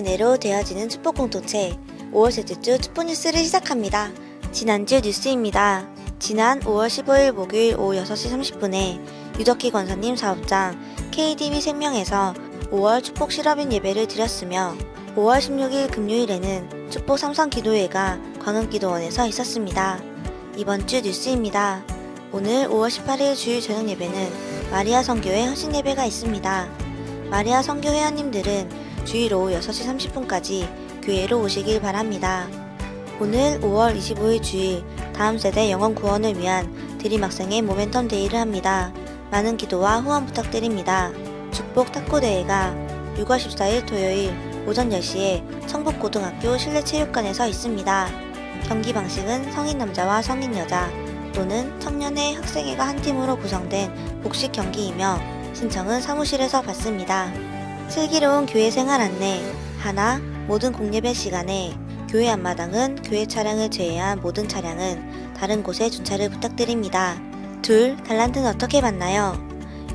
교회로 되어지는 축복 공동체 5월 셋째 주 축복 뉴스를 시작합니다. 지난주 뉴스입니다. 지난 5월 15일 목요일 오후 6시 30분에 유덕기 권사님 사업장 KDB 생명에서 5월 축복 실업인 예배를 드렸으며 5월 16일 금요일에는 축복 삼성 기도회가 광흥기도원에서 있었습니다. 이번 주 뉴스입니다. 오늘 5월 18일 주일 저녁 예배는 마리아 성교회 헌신 예배가 있습니다. 마리아 성교 회원님들은 주일 오후 6시 30분까지 교회로 오시길 바랍니다. 오늘 5월 25일 주일 다음 세대 영원 구원을 위한 드림학생의 모멘텀 데이를 합니다. 많은 기도와 후원 부탁드립니다. 축복 탁구 대회가 6월 14일 토요일 오전 10시에 청북고등학교 실내체육관에서 있습니다. 경기 방식은 성인 남자와 성인 여자 또는 청년회 학생회가 한 팀으로 구성된 복식 경기이며 신청은 사무실에서 받습니다. 슬기로운 교회 생활 안내 하나 모든 공예배 시간에 교회 앞마당은 교회 차량을 제외한 모든 차량은 다른 곳에 주차를 부탁드립니다. 둘 달란트는 어떻게 받나요?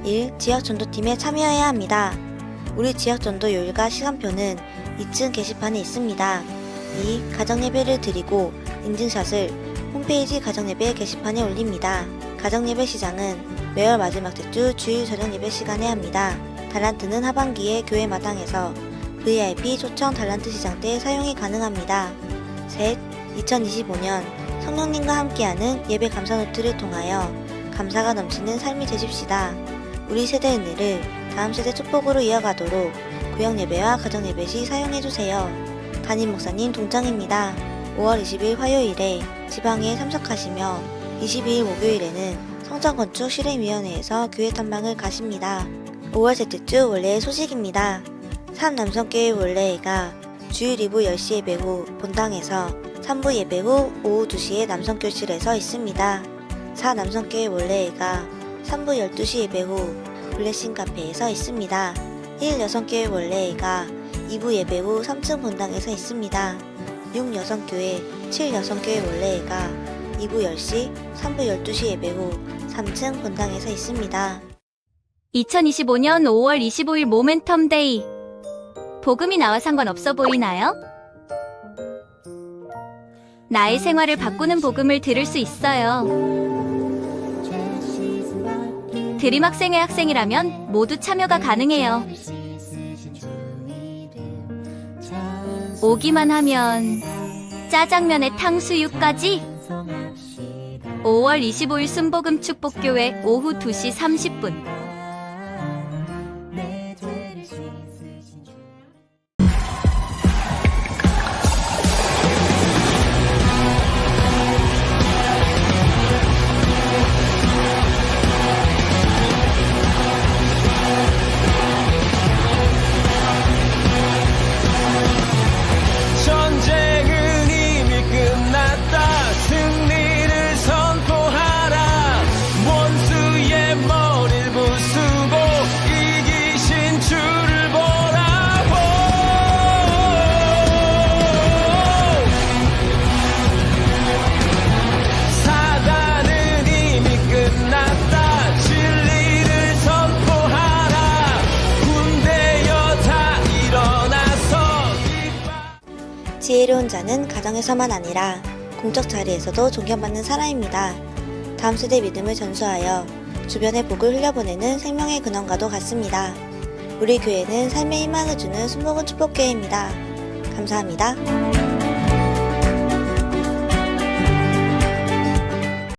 1. 지역 전도팀에 참여해야 합니다. 우리 지역 전도 요일과 시간표는 2층 게시판에 있습니다. 2. 가정예배를 드리고 인증샷을 홈페이지 가정예배 게시판에 올립니다. 가정예배 시장은 매월 마지막 주 주일 저녁 예배 시간에 합니다. 달란트는 하반기에 교회 마당에서 VIP 초청 달란트 시장 때 사용이 가능합니다. 셋, 2025년 성령님과 함께하는 예배 감사 노트를 통하여 감사가 넘치는 삶이 되십시다. 우리 세대 은혜를 다음 세대 축복으로 이어가도록 구역 예배와 가정 예배 시 사용해 주세요. 담임 목사님 동장입니다. 5월 20일 화요일에 지방에 참석하시며 22일 목요일에는 성전건축 실행위원회에서 교회 탐방을 가십니다. 5월 셋째 주 원래의 소식입니다. 3 남성교회 원래회가 주일 2부 10시 예배 후 본당에서 3부 예배 후 오후 2시에 남성교실에서 있습니다. 4 남성교회 원래회가 3부 12시 예배 후 블레싱 카페에서 있습니다. 1 여성교회 원래회가 2부 예배 후 3층 본당에서 있습니다. 6 여성교회, 7 여성교회 원래회가 2부 10시, 3부 12시 예배 후 3층 본당에서 있습니다. 2025년 5월 25일 모멘텀 데이. 복음이 나와 상관없어 보이나요? 나의 생활을 바꾸는 복음을 들을 수 있어요. 드림 학생회 학생이라면 모두 참여가 가능해요. 오기만 하면 짜장면에 탕수육까지 5월 25일 순복음 축복교회 오후 2시 30분 지혜로운 자는 가정에서만 아니라 공적 자리에서도 존경받는 사람입니다. 다음 세대 믿음을 전수하여 주변의 복을 흘려보내는 생명의 근원과도 같습니다. 우리 교회는 삶의 희망을 주는 순복음 축복교회입니다. 감사합니다.